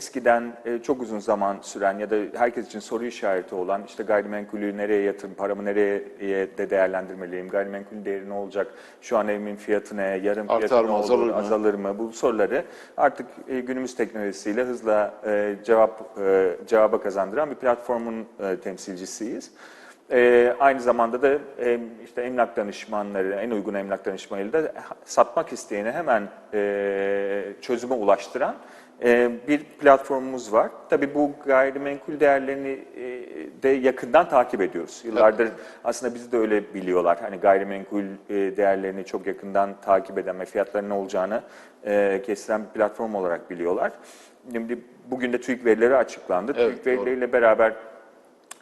eskiden e, çok uzun zaman süren ya da herkes için soru işareti olan işte gayrimenkulü nereye yatırım, paramı nereye de değerlendirmeliyim, gayrimenkulün değeri ne olacak, şu an evimin fiyatı ne, yarın Artar fiyatı mı, ne azalır olur, mı? azalır mı? Bu soruları artık e, günümüz teknolojisiyle hızla e, cevap e, cevaba kazandıran bir platformun e, temsilcisiyiz. E, aynı zamanda da e, işte emlak danışmanları, en uygun emlak danışmanıyla da satmak isteyene hemen e, çözüme ulaştıran bir platformumuz var. Tabii bu gayrimenkul değerlerini e, de yakından takip ediyoruz. Yıllardır aslında bizi de öyle biliyorlar. Hani gayrimenkul e, değerlerini çok yakından takip eden ve fiyatların ne olacağını e, kestiren bir platform olarak biliyorlar. Şimdi bugün de TÜİK verileri açıklandı. Evet, TÜİK verileriyle beraber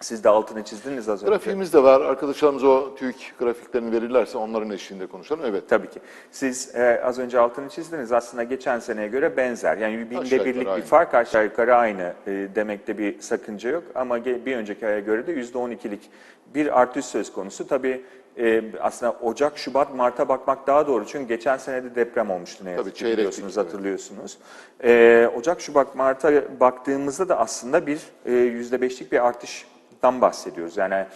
siz de altını çizdiniz az önce. Grafiğimiz de var. Arkadaşlarımız o TÜİK grafiklerini verirlerse onların eşliğinde konuşalım. Evet. Tabii ki. Siz e, az önce altını çizdiniz. Aslında geçen seneye göre benzer. Yani binde birlik bir aynı. fark aşağı yukarı aynı e, demekte bir sakınca yok. Ama bir önceki aya göre de yüzde on ikilik bir artış söz konusu. Tabii e, aslında Ocak, Şubat, Mart'a bakmak daha doğru. Çünkü geçen sene de deprem olmuştu ne yazık Tabii, ki biliyorsunuz, hatırlıyorsunuz. E, Ocak, Şubat, Mart'a baktığımızda da aslında bir e, yüzde beşlik bir artıştan bahsediyoruz. Yani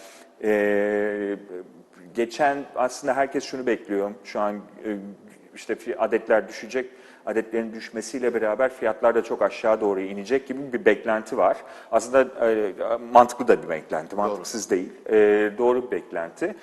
e, geçen aslında herkes şunu bekliyor. Şu an e, işte adetler düşecek. Adetlerin düşmesiyle beraber fiyatlar da çok aşağı doğru inecek gibi bir beklenti var. Aslında e, mantıklı da bir beklenti, mantıksız değil. E, doğru bir beklenti.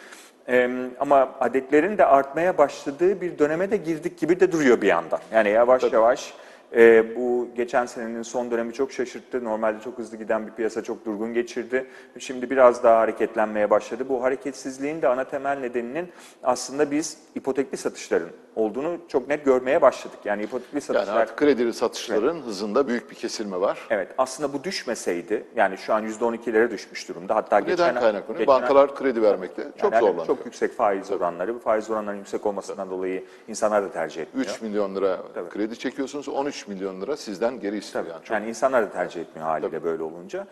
E, ama adetlerin de artmaya başladığı bir döneme de girdik gibi de duruyor bir yandan. Yani yavaş yavaş e, bu geçen senenin son dönemi çok şaşırttı. Normalde çok hızlı giden bir piyasa çok durgun geçirdi. Şimdi biraz daha hareketlenmeye başladı. Bu hareketsizliğin de ana temel nedeninin aslında biz ipotekli satışların olduğunu çok net görmeye başladık. Yani ipotekli Yani satışlar... artık kredili satışların hızında büyük bir kesilme var. Evet aslında bu düşmeseydi yani şu an %12'lere düşmüş durumda. Hatta Neden geçen, kaynaklanıyor? geçen- Bankalar kredi vermekte çok yani zorlanıyor. Çok yüksek faiz oranları. Bu faiz oranlarının yüksek olmasından dolayı insanlar da tercih etmiyor. 3 milyon lira kredi çekiyorsunuz, 13 milyon lira sizden geri istiyor. Yani çok Yani insanlar da tercih etmiyor haliyle böyle olunca.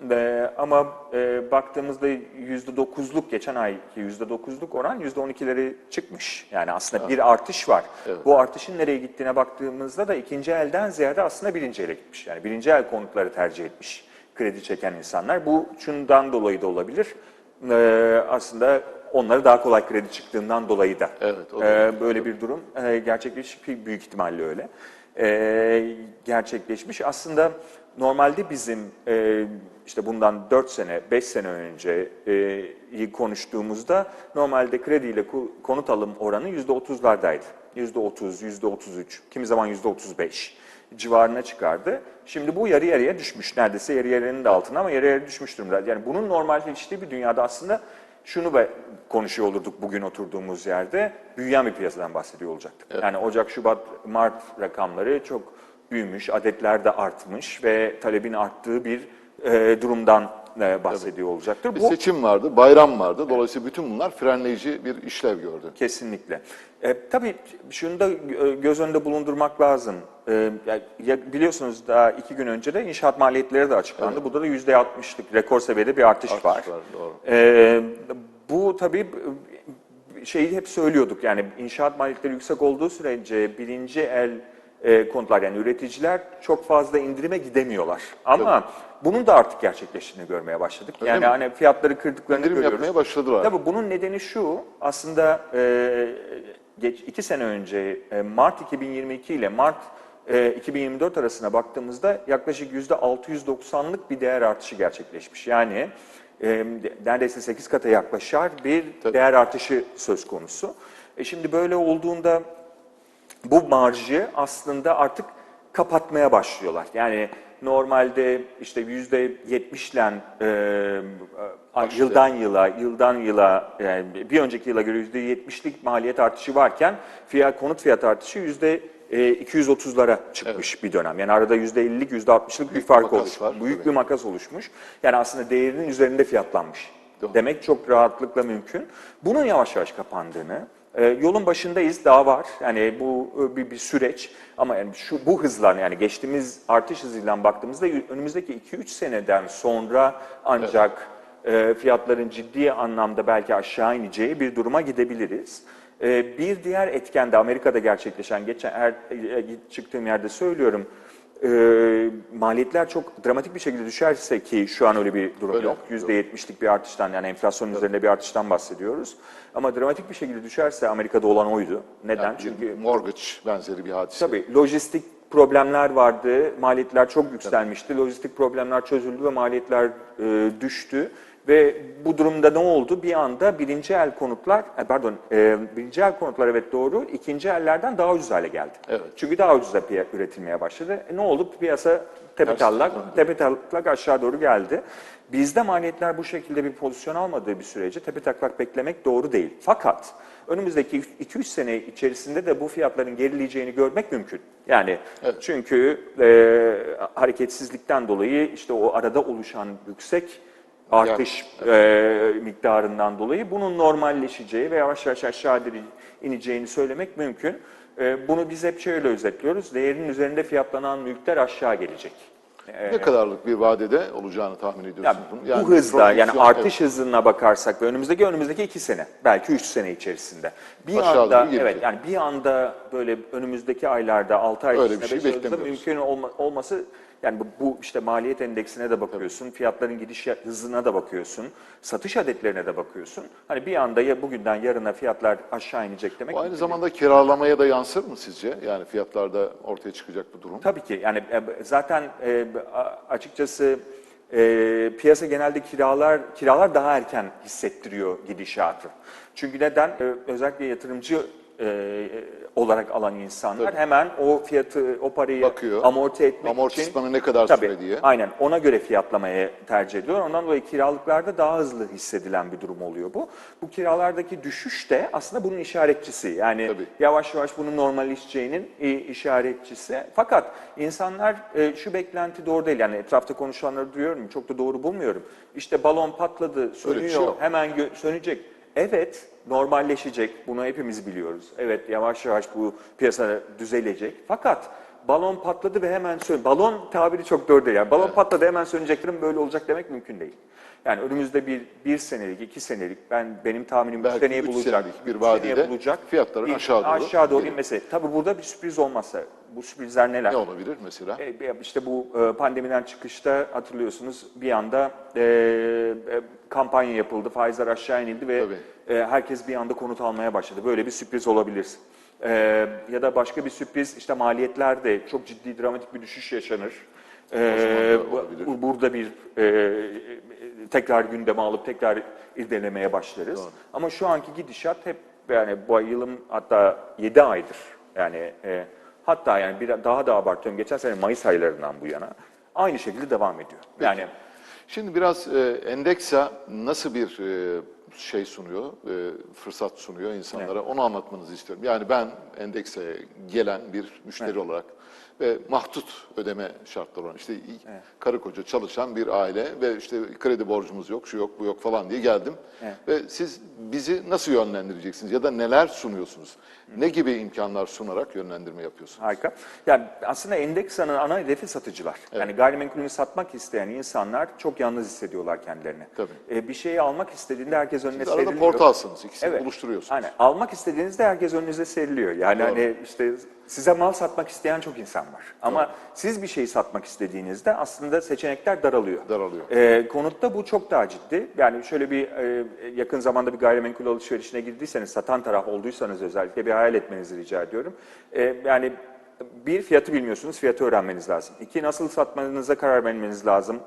Ve, ama e, baktığımızda %9'luk geçen ayki %9'luk oran %12'leri çıkmış. Yani aslında bir artış var. Bu artışın nereye gittiğine baktığımızda da ikinci elden ziyade aslında birinci ele gitmiş. Yani birinci el konutları tercih etmiş kredi çeken insanlar. Bu şundan dolayı da olabilir. E, aslında onları daha kolay kredi çıktığından dolayı da Evet, e, böyle bir durum e, gerçekleşmiş büyük ihtimalle öyle. E, gerçekleşmiş. Aslında normalde bizim e, işte bundan 4 sene, 5 sene önce e, konuştuğumuzda normalde krediyle konut alım oranı %30'lardaydı. %30, %33, kimi zaman %35 civarına çıkardı. Şimdi bu yarı yarıya düşmüş. Neredeyse yarı yarının da altına ama yarı yarıya düşmüş durumda. Yani bunun normalleştiği bir dünyada aslında şunu be- konuşuyor olurduk bugün oturduğumuz yerde. Büyüyen bir piyasadan bahsediyor olacaktık. Yani Ocak, Şubat, Mart rakamları çok büyümüş, adetler de artmış ve talebin arttığı bir e, durumdan bahsediyor olacaktır. bir Bu seçim vardı, bayram vardı. Dolayısıyla bütün bunlar frenleyici bir işlev gördü. Kesinlikle. E, tabii şunu da göz önünde bulundurmak lazım. E, ya- biliyorsunuz daha iki gün önce de inşaat maliyetleri de açıklandı. Burada da yüzde altmışlık rekor seviyede bir artış, Artış var. var, doğru. E, bu tabii şeyi hep söylüyorduk yani inşaat maliyetleri yüksek olduğu sürece birinci el e, konutlar yani üreticiler çok fazla indirime gidemiyorlar. Ama bunun da artık gerçekleştiğini görmeye başladık. yani mi? hani fiyatları kırdıklarını İndirim görüyoruz. yapmaya başladılar. Tabii bunun nedeni şu, aslında e, geç iki sene önce e, Mart 2022 ile Mart e, 2024 arasına baktığımızda yaklaşık yüzde 690'lık bir değer artışı gerçekleşmiş. Yani e, neredeyse 8 kata yaklaşar bir değer artışı söz konusu. E şimdi böyle olduğunda bu marjı aslında artık kapatmaya başlıyorlar. Yani normalde işte yüzde yetmişle yıldan yıla, yıldan yıla yani bir önceki yıla göre yüzde yetmişlik maliyet artışı varken fiyat konut fiyat artışı yüzde e, 230'lara çıkmış bir dönem. Yani arada yüzde 50'lik, yüzde 60'lık bir fark oluşmuş. var, Büyük tabii. bir makas oluşmuş. Yani aslında değerinin üzerinde fiyatlanmış. Doğru. Demek çok rahatlıkla mümkün. Bunun yavaş yavaş kapandığını, e, yolun başındayız, daha var. Yani bu e, bir, bir süreç ama yani şu bu hızla yani geçtiğimiz artış hızıyla baktığımızda önümüzdeki 2-3 seneden sonra ancak e, fiyatların ciddi anlamda belki aşağı ineceği bir duruma gidebiliriz. E, bir diğer etken de Amerika'da gerçekleşen, geçen her e, çıktığım yerde söylüyorum, e, maliyetler çok dramatik bir şekilde düşerse ki şu an öyle bir durum Öyle, yok. %70'lik bir artıştan yani enflasyon üzerinde bir artıştan bahsediyoruz. Ama dramatik bir şekilde düşerse Amerika'da olan oydu. Neden? Yani Çünkü mortgage benzeri bir hadise. Tabii lojistik problemler vardı, maliyetler çok yükselmişti, lojistik problemler çözüldü ve maliyetler e, düştü. Ve bu durumda ne oldu? Bir anda birinci el konutlar, e, pardon e, birinci el konutlar evet doğru, ikinci ellerden daha ucuz hale geldi. Evet. Çünkü daha ucuza üretilmeye başladı. E, ne oldu? Piyasa tepetallak, tepetallak aşağı doğru geldi. Bizde maliyetler bu şekilde bir pozisyon almadığı bir sürece tepetaklak beklemek doğru değil. Fakat önümüzdeki 2-3 sene içerisinde de bu fiyatların gerileyeceğini görmek mümkün. Yani çünkü e, hareketsizlikten dolayı işte o arada oluşan yüksek artış e, miktarından dolayı bunun normalleşeceği ve yavaş yavaş aşağı ineceğini söylemek mümkün. E, bunu biz hep şöyle özetliyoruz. Değerinin üzerinde fiyatlanan mülkler aşağı gelecek. Ne kadarlık bir vadede olacağını tahmin ediyorsunuz bunu? bu hızda yani artış hızına bakarsak ve önümüzdeki önümüzdeki iki sene belki üç sene içerisinde bir Aşağı anda evet yani bir anda böyle önümüzdeki aylarda 6 ay Öyle içinde bir şey beklemiyoruz. mümkün olma- olması yani bu, bu işte maliyet endeksine de bakıyorsun, fiyatların gidiş hızına da bakıyorsun, satış adetlerine de bakıyorsun. Hani bir anda ya bugünden yarına fiyatlar aşağı inecek demek. Bu aynı zamanda kiralamaya da yansır mı sizce? Yani fiyatlarda ortaya çıkacak bu durum. Tabii ki yani e, zaten e, açıkçası e, piyasa genelde kiralar kiralar daha erken hissettiriyor gidişatı. Çünkü neden? E, özellikle yatırımcı e, olarak alan insanlar Tabii. hemen o fiyatı, o parayı Bakıyor. amorti etmek için Amortismanı ne kadar Tabii, süre diye. Aynen ona göre fiyatlamayı tercih ediyor. Ondan dolayı kiralıklarda daha hızlı hissedilen bir durum oluyor bu. Bu kiralardaki düşüş de aslında bunun işaretçisi. Yani Tabii. yavaş yavaş bunun normalleşeceğinin işaretçisi. Fakat insanlar e, şu beklenti doğru değil. Yani etrafta konuşulanları duyuyorum. Çok da doğru bulmuyorum. İşte balon patladı, sönüyor, şey hemen sönecek. Evet, normalleşecek. Bunu hepimiz biliyoruz. Evet, yavaş yavaş bu piyasa düzelecek. Fakat balon patladı ve hemen sön. Balon tabiri çok doğru değil. Yani balon patladı hemen söneceklerin böyle olacak demek mümkün değil. Yani önümüzde bir bir senelik, iki senelik, ben benim tahminim Belki seneye üç bulacak. senelik bir üç seneye vadede bulacak. fiyatların Bir- aşağı doğru aşağı doğru gelir. inmesi. Tabii burada bir sürpriz olmazsa, bu sürprizler neler? Ne olabilir mesela? E, işte bu e, pandemiden çıkışta hatırlıyorsunuz bir anda e, e, kampanya yapıldı, faizler aşağı inildi ve Tabii. e, herkes bir anda konut almaya başladı. Böyle bir sürpriz olabilir. E, ya da başka bir sürpriz işte maliyetler de çok ciddi dramatik bir düşüş yaşanır. E, bu- burada bir e, tekrar gündeme alıp tekrar irdelemeye başlarız. Ama şu anki gidişat hep yani bu yılın hatta 7 aydır yani e, hatta yani bir daha da abartıyorum geçen sene Mayıs aylarından bu yana aynı şekilde devam ediyor. Yani Şimdi biraz e, Endeksa nasıl bir e, şey sunuyor, e, fırsat sunuyor insanlara onu anlatmanızı istiyorum. Yani ben Endeksa'ya gelen bir müşteri olarak ve mahdut ödeme şartları olan işte karı koca çalışan bir aile ve işte kredi borcumuz yok, şu yok, bu yok falan diye geldim. Ve siz bizi nasıl yönlendireceksiniz ya da neler sunuyorsunuz? Ne gibi imkanlar sunarak yönlendirme yapıyorsunuz? Harika. Yani aslında Endeksa'nın ana hedefi satıcılar. Yani gayrimenkulünü satmak isteyen insanlar çok yalnız hissediyorlar kendilerini. Tabii. E, bir şeyi almak istediğinde herkes önüne Siz arada seriliyor. portalsınız, ikisini Evet. buluşturuyorsunuz. Hani almak istediğinizde herkes önünüze seriliyor. Yani Doğru. hani işte size mal satmak isteyen çok insan var. Ama siz bir şeyi satmak istediğinizde aslında seçenekler daralıyor. Daralıyor. Ee, konutta bu çok daha ciddi. Yani şöyle bir e, yakın zamanda bir gayrimenkul alışverişine girdiyseniz, satan taraf olduysanız özellikle bir hayal etmenizi rica ediyorum. Ee, yani bir fiyatı bilmiyorsunuz, fiyatı öğrenmeniz lazım. İki nasıl satmanıza karar vermeniz lazım.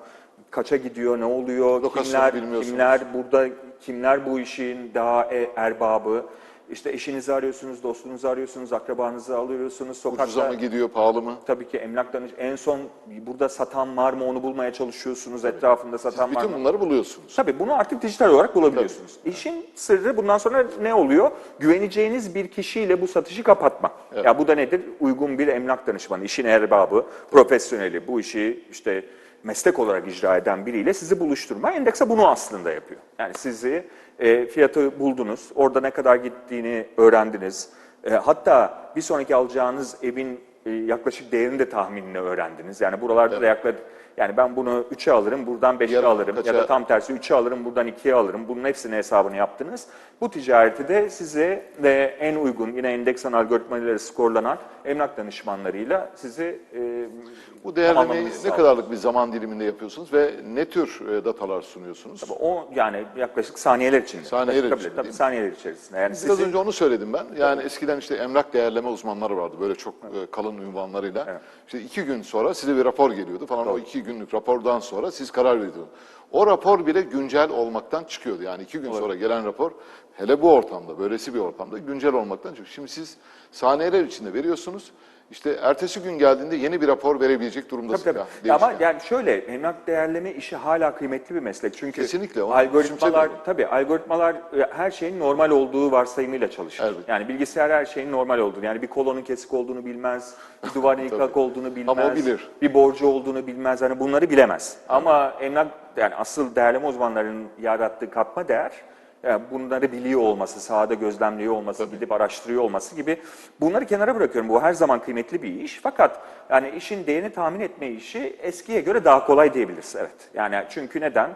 Kaça gidiyor, ne oluyor, Lokasyonu kimler, kimler burada, kimler bu işin daha e- erbabı. İşte eşinizi arıyorsunuz, dostunuzu arıyorsunuz, akrabanızı alıyorsunuz, sokakta. Ucuza mı gidiyor, pahalı mı? Tabii ki emlak danış en son burada satan var mı onu bulmaya çalışıyorsunuz. Etrafında satan Siz var bütün mı? bunları buluyorsunuz. Tabii bunu artık dijital olarak bulabiliyorsunuz. İşin sırrı bundan sonra ne oluyor? Güveneceğiniz bir kişiyle bu satışı kapatma. Ya bu da nedir? Uygun bir emlak danışmanı, işin erbabı, profesyoneli, bu işi işte meslek olarak icra eden biriyle sizi buluşturma. Endeksa bunu aslında yapıyor. Yani sizi e, fiyatı buldunuz, orada ne kadar gittiğini öğrendiniz. E, hatta bir sonraki alacağınız evin e, yaklaşık değerini de tahminini öğrendiniz. Yani buralarda da yaklaşık yani ben bunu 3'e alırım, buradan 5'e Yarın alırım ya kaça- da tam tersi 3'e alırım, buradan 2'ye alırım. Bunun hepsini hesabını yaptınız. Bu ticareti de size de en uygun yine endeksan algoritmaları skorlanan emlak danışmanlarıyla sizi e, Bu değerlemeyi ne kadarlık bir zaman diliminde yapıyorsunuz ve ne tür e, datalar sunuyorsunuz? O yani yaklaşık saniyeler içinde. Saniyeler tabii, içinde, Tabii, mi? saniyeler içerisinde. Yani Biraz sizi, önce onu söyledim ben. Yani eskiden işte emlak değerleme uzmanları vardı böyle çok e, kalın ünvanlarıyla. Evet. İşte iki gün sonra size bir rapor geliyordu falan. O iki günlük rapordan sonra siz karar veriyordunuz. O rapor bile güncel olmaktan çıkıyordu. Yani iki gün sonra gelen rapor hele bu ortamda, böylesi bir ortamda güncel olmaktan çıkıyor. Şimdi siz saniyeler içinde veriyorsunuz. İşte ertesi gün geldiğinde yeni bir rapor verebilecek durumdasınız. Tabii, Ya, tabii. Ama değişken. yani şöyle emlak değerleme işi hala kıymetli bir meslek. Çünkü Kesinlikle, onu algoritmalar küçümsemiyorum. tabii algoritmalar e, her şeyin normal olduğu varsayımıyla çalışır. Elbette. Yani bilgisayar her şeyin normal olduğunu yani bir kolonun kesik olduğunu bilmez, bir duvarın yıkak olduğunu bilmez, Ama o bilir. bir borcu olduğunu bilmez. Hani bunları bilemez. Ama emlak yani asıl değerleme uzmanlarının yarattığı katma değer yani bunları biliyor olması, sahada gözlemliyor olması, gidip araştırıyor olması gibi bunları kenara bırakıyorum. Bu her zaman kıymetli bir iş. Fakat yani işin değerini tahmin etme işi eskiye göre daha kolay diyebiliriz. Evet. Yani çünkü neden?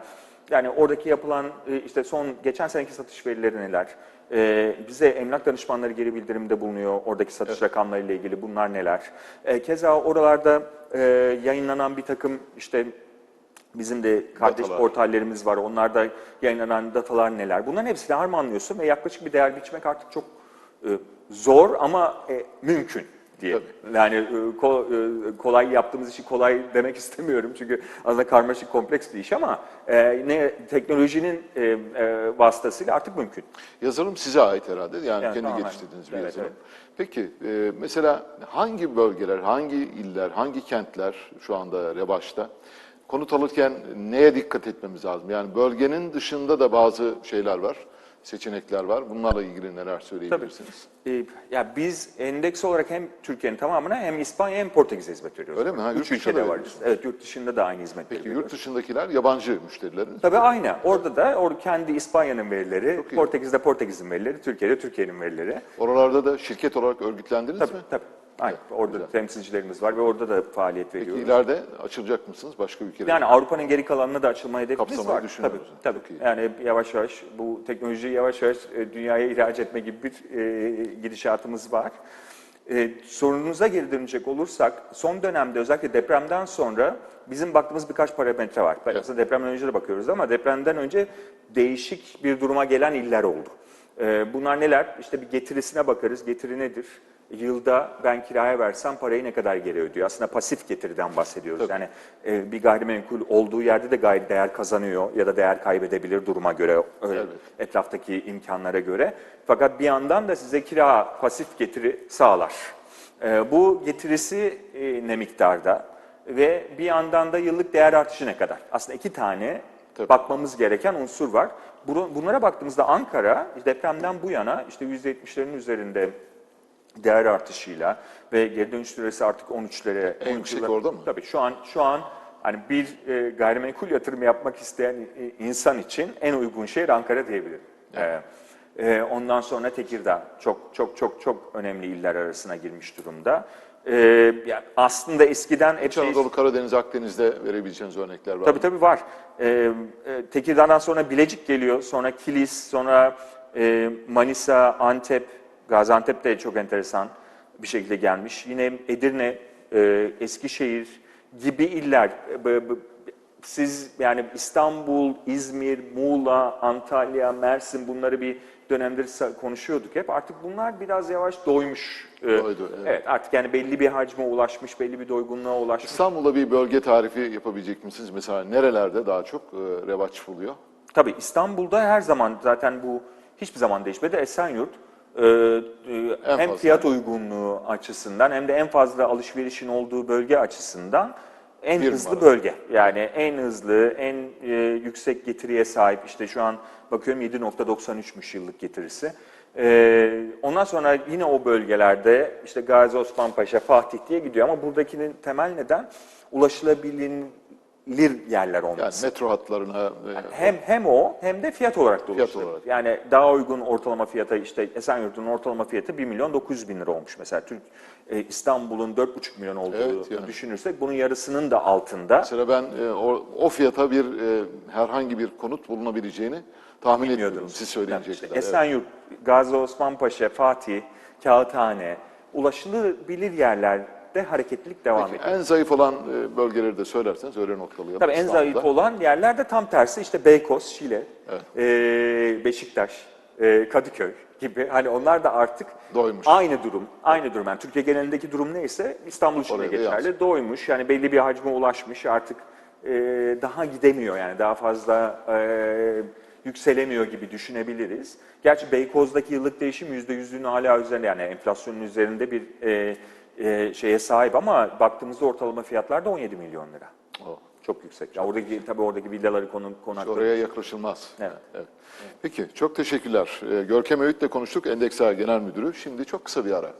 Yani oradaki yapılan e, işte son geçen seneki satış verileri neler? E, bize emlak danışmanları geri bildirimde bulunuyor. Oradaki satış rakamlarıyla ilgili bunlar neler? E, keza oralarda e, yayınlanan bir takım işte Bizim de kardeş Datalar. portallerimiz var. Onlarda yayınlanan datalar neler? Bunların hepsini harmanlıyorsun ve yaklaşık bir değer biçmek artık çok e, zor ama e, mümkün diye. Yani e, ko- e, kolay yaptığımız işi kolay demek istemiyorum çünkü aslında karmaşık kompleks bir iş ama e, ne teknolojinin e, e, vasıtasıyla artık mümkün. Yazılım size ait herhalde. Yani, Yani kendi tamamen. geliştirdiğiniz bir Evet, yazılım. evet. Peki e, mesela hangi bölgeler, hangi iller, hangi kentler şu anda revaçta? Konut alırken neye dikkat etmemiz lazım? Yani bölgenin dışında da bazı şeyler var, seçenekler var. Bunlarla ilgili neler söyleyebilirsiniz? E, ya biz endeks olarak hem Türkiye'nin tamamına hem İspanya hem Portekiz'e hizmet veriyoruz. Öyle mi? Ha, Üç yurt dışında ülkede veriyorsunuz. Evet yurt dışında da aynı hizmetleri Peki veriyoruz. yurt dışındakiler yabancı müşterileriniz. Tabii aynı. Orada da or kendi İspanya'nın verileri. Portekiz'de Portekiz'in verileri, Türkiye'de Türkiye'nin verileri. Oralarda da şirket olarak örgütlendiniz Tabii mi? tabii. Aynı. Orada temsilcilerimiz var ve orada da faaliyet Peki veriyoruz. ileride açılacak mısınız başka ülkelere? Yani Avrupa'nın geri kalanına da açılma hedefimiz Kapsamayı var. Tabii, düşünüyoruz. tabii. İyi. Yani yavaş yavaş bu teknolojiyi yavaş yavaş e, dünyaya ihraç etme gibi bir e, gidişatımız var. E, sorunuza geri dönecek olursak son dönemde özellikle depremden sonra bizim baktığımız birkaç parametre var. Aslında depremden önce de bakıyoruz ama depremden önce değişik bir duruma gelen iller oldu. E, bunlar neler? İşte bir getirisine bakarız. Getiri nedir? Yılda ben kiraya versem parayı ne kadar geri ödüyor? Aslında pasif getiriden bahsediyoruz. Yani e, bir gayrimenkul olduğu yerde de gayri değer kazanıyor ya da değer kaybedebilir duruma göre, e, etraftaki imkanlara göre. Fakat bir yandan da size kira pasif getiri sağlar. E, bu getirisi e, ne miktarda ve bir yandan da yıllık değer artışı ne kadar? Aslında iki tane Tabii. bakmamız gereken unsur var. Bunlara baktığımızda Ankara depremden bu yana işte %70'lerin üzerinde değer artışıyla ve geri dönüş süresi artık 13'lere. En 13 yüksek yıla- orada mı? Tabii şu an şu an hani bir e, gayrimenkul yatırımı yapmak isteyen e, insan için en uygun şehir Ankara diyebilirim. E, e, ondan sonra Tekirdağ çok çok çok çok önemli iller arasına girmiş durumda. E, ya aslında eskiden İç epey Anadolu, Karadeniz, Akdeniz'de verebileceğiniz örnekler var. Tabii mı? tabii var. Ee, e, Tekirdağ'dan sonra Bilecik geliyor, sonra Kilis, sonra e, Manisa, Antep, Gaziantep de çok enteresan bir şekilde gelmiş. Yine Edirne, e, Eskişehir gibi iller. E, Siz yani İstanbul, İzmir, Muğla, Antalya, Mersin bunları bir dönemdir konuşuyorduk hep. Artık bunlar biraz yavaş doymuş. Ee, Doydu, evet. evet artık yani belli bir hacme ulaşmış, belli bir doygunluğa ulaşmış. İstanbul'da bir bölge tarifi yapabilecek misiniz? Mesela nerelerde daha çok e, revaç buluyor? Tabii İstanbul'da her zaman zaten bu hiçbir zaman değişmedi. Esenyurt e, e, hem fazla. fiyat uygunluğu açısından hem de en fazla alışverişin olduğu bölge açısından en Bir hızlı numara. bölge. Yani en hızlı, en e, yüksek getiriye sahip. İşte şu an bakıyorum 7.93'müş yıllık getirisi. E, ondan sonra yine o bölgelerde işte Gazi Osman Paşa, Fatih diye gidiyor ama buradakinin temel neden ulaşılabilir yerler Yani olması. metro hatlarına e, Hem hem o hem de fiyat olarak da Fiyat ulaşılabilir. olarak. Yani daha uygun ortalama fiyata işte Esenyurt'un ortalama fiyatı 1 milyon 900 bin lira olmuş mesela. Türk e, İstanbul'un 4,5 milyon olduğu Evet, yani. düşünürsek bunun yarısının da altında. mesela ben e, o, o fiyata bir e, herhangi bir konut bulunabileceğini tahmin etmiyordum siz söyleyinceye İşte kadar. Evet. Esenyurt, Gazi Osman Paşa, Fatih, Kağıthane, ulaşılabilir yerler kentte hareketlilik devam ediyor. En zayıf olan e, bölgeleri de söylerseniz öyle noktalayalım. Tabii en İstanbul'da. zayıf olan yerlerde tam tersi işte Beykoz, Şile, e, Beşiktaş, e, Kadıköy gibi. Hani onlar da artık Doymuş. aynı durum. Aynı durum. Yani Türkiye genelindeki durum neyse İstanbul için de geçerli. Doymuş. Yani belli bir hacme ulaşmış. Artık e, daha gidemiyor yani. Daha fazla e, yükselemiyor gibi düşünebiliriz. Gerçi Beykoz'daki yıllık değişim %100'ün hala üzerinde yani enflasyonun üzerinde bir e, e, şeye sahip ama baktığımızda ortalama fiyatlar da 17 milyon lira. O. Çok yüksek. Ya oradaki tabii oradaki villaları konu konakları. Oraya yaklaşılmaz. Evet. Peki çok teşekkürler. Ee, Görkem Öğüt'le konuştuk. Endekser Genel Müdürü. Şimdi çok kısa bir ara.